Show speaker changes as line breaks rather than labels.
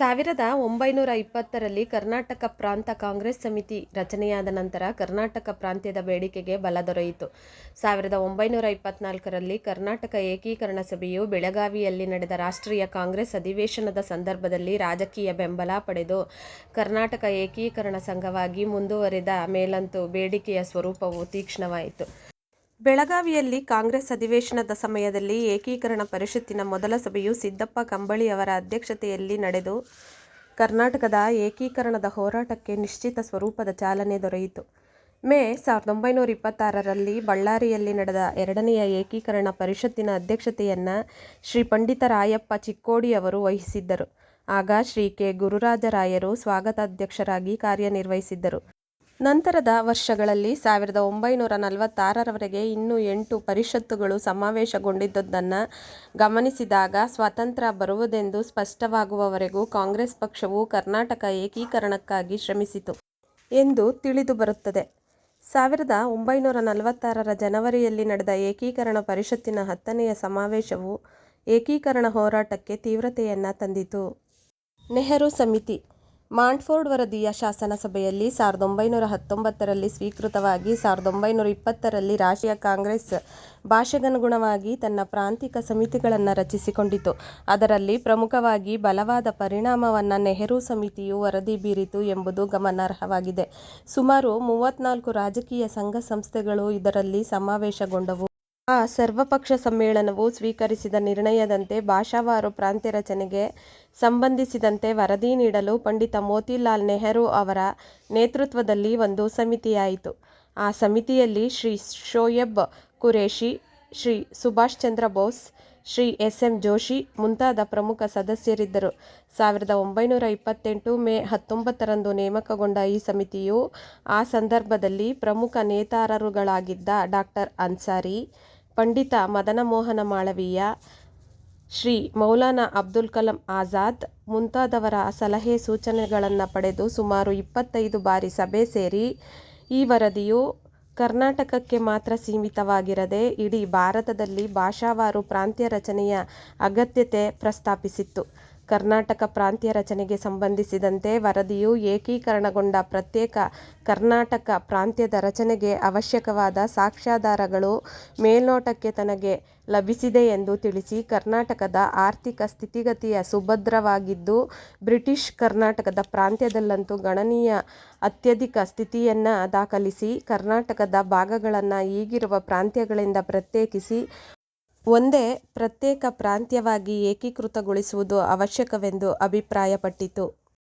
ಸಾವಿರದ ಒಂಬೈನೂರ ಇಪ್ಪತ್ತರಲ್ಲಿ ಕರ್ನಾಟಕ ಪ್ರಾಂತ ಕಾಂಗ್ರೆಸ್ ಸಮಿತಿ ರಚನೆಯಾದ ನಂತರ ಕರ್ನಾಟಕ ಪ್ರಾಂತ್ಯದ ಬೇಡಿಕೆಗೆ ಬಲ ದೊರೆಯಿತು. ಸಾವಿರದ ಒಂಬೈನೂರ ಇಪ್ಪತ್ನಾಲ್ಕರಲ್ಲಿ ಕರ್ನಾಟಕ ಏಕೀಕರಣ ಸಭೆಯು ಬೆಳಗಾವಿಯಲ್ಲಿ ನಡೆದ ರಾಷ್ಟ್ರೀಯ ಕಾಂಗ್ರೆಸ್ ಅಧಿವೇಶನದ ಸಂದರ್ಭದಲ್ಲಿ ರಾಜಕೀಯ ಬೆಂಬಲ ಪಡೆದು ಕರ್ನಾಟಕ ಏಕೀಕರಣ ಸಂಘವಾಗಿ ಮುಂದುವರಿದ ಮೇಲಂತೂ ಬೇಡಿಕೆಯ ಸ್ವರೂಪವು ತೀಕ್ಷ್ಣವಾಯಿತು. ಬೆಳಗಾವಿಯಲ್ಲಿ ಕಾಂಗ್ರೆಸ್ ಅಧಿವೇಶನದ ಸಮಯದಲ್ಲಿ ಏಕೀಕರಣ ಪರಿಷತ್ತಿನ ಮೊದಲ ಸಭೆಯು ಸಿದ್ದಪ್ಪ ಕಂಬಳಿ ಅವರ ಅಧ್ಯಕ್ಷತೆಯಲ್ಲಿ ನಡೆದು, ಕರ್ನಾಟಕದ ಏಕೀಕರಣದ ಹೋರಾಟಕ್ಕೆ ನಿಶ್ಚಿತ ಸ್ವರೂಪದ ಚಾಲನೆ ದೊರೆಯಿತು. ಮೇ ಸಾವಿರದ ಒಂಬೈನೂರ ಇಪ್ಪತ್ತಾರರಲ್ಲಿ ಬಳ್ಳಾರಿಯಲ್ಲಿ ನಡೆದ ಎರಡನೆಯ ಏಕೀಕರಣ ಪರಿಷತ್ತಿನ ಅಧ್ಯಕ್ಷತೆಯನ್ನು ಶ್ರೀ ಪಂಡಿತರಾಯಪ್ಪ ಚಿಕ್ಕೋಡಿಯವರು ವಹಿಸಿದ್ದರು. ಆಗ ಶ್ರೀ ಕೆ. ಗುರುರಾಜರಾಯರು ಸ್ವಾಗತಾಧ್ಯಕ್ಷರಾಗಿ ಕಾರ್ಯನಿರ್ವಹಿಸಿದ್ದರು. ನಂತರದ ವರ್ಷಗಳಲ್ಲಿ ಸಾವಿರದ ಒಂಬೈನೂರ ನಲವತ್ತಾರರವರೆಗೆ ಇನ್ನೂ ಎಂಟು ಪರಿಷತ್ತುಗಳು ಸಮಾವೇಶಗೊಂಡಿದ್ದುದನ್ನು ಗಮನಿಸಿದಾಗ ಸ್ವಾತಂತ್ರ್ಯ ಬರುವುದೆಂದು ಸ್ಪಷ್ಟವಾಗುವವರೆಗೂ ಕಾಂಗ್ರೆಸ್ ಪಕ್ಷವು ಕರ್ನಾಟಕ ಏಕೀಕರಣಕ್ಕಾಗಿ ಶ್ರಮಿಸಿತು ಎಂದು ತಿಳಿದುಬರುತ್ತದೆ. ಸಾವಿರದ ಒಂಬೈನೂರ ನಲವತ್ತಾರರ ಜನವರಿಯಲ್ಲಿ ನಡೆದ ಏಕೀಕರಣ ಪರಿಷತ್ತಿನ ಹತ್ತನೆಯ ಸಮಾವೇಶವು ಏಕೀಕರಣ ಹೋರಾಟಕ್ಕೆ ತೀವ್ರತೆಯನ್ನು ತಂದಿತು. ನೆಹರು ಸಮಿತಿ ಮಾಂಟ್ಫೋರ್ಡ್ ವರದಿಯ ಶಾಸನಸಭೆಯಲ್ಲಿ ಸಾವಿರದ ಒಂಬೈನೂರ ಹತ್ತೊಂಬತ್ತರಲ್ಲಿ ಸ್ವೀಕೃತವಾಗಿ ಸಾವಿರದ ಒಂಬೈನೂರ ಇಪ್ಪತ್ತರಲ್ಲಿ ರಾಷ್ಟ್ರೀಯ ಕಾಂಗ್ರೆಸ್ ಭಾಷೆಗನುಗುಣವಾಗಿ ತನ್ನ ಪ್ರಾಂತಿಕ ಸಮಿತಿಗಳನ್ನು ರಚಿಸಿಕೊಂಡಿತು. ಅದರಲ್ಲಿ ಪ್ರಮುಖವಾಗಿ ಬಲವಾದ ಪರಿಣಾಮವನ್ನು ನೆಹರು ಸಮಿತಿಯು ವರದಿ ಬೀರಿತು ಎಂಬುದು ಗಮನಾರ್ಹವಾಗಿದೆ. ಸುಮಾರು ಮೂವತ್ತ್ನಾಲ್ಕು ರಾಜಕೀಯ ಸಂಘ-ಸಂಸ್ಥೆಗಳು ಇದರಲ್ಲಿ ಸಮಾವೇಶಗೊಂಡವು. ಆ ಸರ್ವಪಕ್ಷ ಸಮ್ಮೇಳನವು ಸ್ವೀಕರಿಸಿದ ನಿರ್ಣಯದಂತೆ ಭಾಷಾವಾರು ಪ್ರಾಂತ್ಯ ರಚನೆಗೆ ಸಂಬಂಧಿಸಿದಂತೆ ವರದಿ ನೀಡಲು ಪಂಡಿತ ಮೋತಿಲಾಲ್ ನೆಹರು ಅವರ ನೇತೃತ್ವದಲ್ಲಿ ಒಂದು ಸಮಿತಿಯಾಯಿತು. ಆ ಸಮಿತಿಯಲ್ಲಿ ಶ್ರೀ ಶೋಯಬ್ ಕುರೇಶಿ, ಶ್ರೀ ಸುಭಾಷ್ ಚಂದ್ರ ಬೋಸ್, ಶ್ರೀ ಎಸ್. ಎಂ. ಜೋಶಿ ಮುಂತಾದ ಪ್ರಮುಖ ಸದಸ್ಯರಿದ್ದರು. ಸಾವಿರದ ಒಂಬೈನೂರ ಇಪ್ಪತ್ತೆಂಟು ಮೇ ಹತ್ತೊಂಬತ್ತರಂದು ನೇಮಕಗೊಂಡ ಈ ಸಮಿತಿಯು ಆ ಸಂದರ್ಭದಲ್ಲಿ ಪ್ರಮುಖ ನೇತಾರರುಗಳಾಗಿದ್ದ ಡಾಕ್ಟರ್ ಅನ್ಸಾರಿ, ಪಂಡಿತ ಮದನಮೋಹನ ಮಾಳವೀಯ, ಶ್ರೀ ಮೌಲಾನಾ ಅಬ್ದುಲ್ ಕಲಾಂ ಆಜಾದ್ ಮುಂತಾದವರ ಸಲಹೆ ಸೂಚನೆಗಳನ್ನು ಪಡೆದು ಸುಮಾರು ಇಪ್ಪತ್ತೈದು ಬಾರಿ ಸಭೆ ಸೇರಿ ಈ ವರದಿಯು ಕರ್ನಾಟಕಕ್ಕೆ ಮಾತ್ರ ಸೀಮಿತವಾಗಿರದೆ ಇಡೀ ಭಾರತದಲ್ಲಿ ಭಾಷಾವಾರು ಪ್ರಾಂತ್ಯ ರಚನೆಯ ಅಗತ್ಯತೆ ಪ್ರಸ್ತಾಪಿಸಿತ್ತು. ಕರ್ನಾಟಕ ಪ್ರಾಂತ್ಯ ರಚನೆಗೆ ಸಂಬಂಧಿಸಿದಂತೆ ವರದಿಯು ಏಕೀಕರಣಗೊಂಡ ಪ್ರತ್ಯೇಕ ಕರ್ನಾಟಕ ಪ್ರಾಂತ್ಯದ ರಚನೆಗೆ ಅವಶ್ಯಕವಾದ ಸಾಕ್ಷ್ಯಾಧಾರಗಳು ಮೇಲ್ನೋಟಕ್ಕೆ ತನಗೆ ಲಭಿಸಿದೆ ಎಂದು ತಿಳಿಸಿ ಕರ್ನಾಟಕದ ಆರ್ಥಿಕ ಸ್ಥಿತಿಗತಿಯ ಸುಭದ್ರವಾಗಿದ್ದು, ಬ್ರಿಟಿಷ್ ಕರ್ನಾಟಕದ ಪ್ರಾಂತ್ಯದಲ್ಲಂತೂ ಗಣನೀಯ ಅತ್ಯಧಿಕ ಸ್ಥಿತಿಯನ್ನು ದಾಖಲಿಸಿ ಕರ್ನಾಟಕದ ಭಾಗಗಳನ್ನು ಈಗಿರುವ ಪ್ರಾಂತ್ಯಗಳಿಂದ ಪ್ರತ್ಯೇಕಿಸಿ ಒಂದೇ ಪ್ರತ್ಯೇಕ ಪ್ರಾಂತ್ಯವಾಗಿ ಏಕೀಕೃತಗೊಳಿಸುವುದು ಅವಶ್ಯಕವೆಂದು ಅಭಿಪ್ರಾಯಪಟ್ಟಿತು.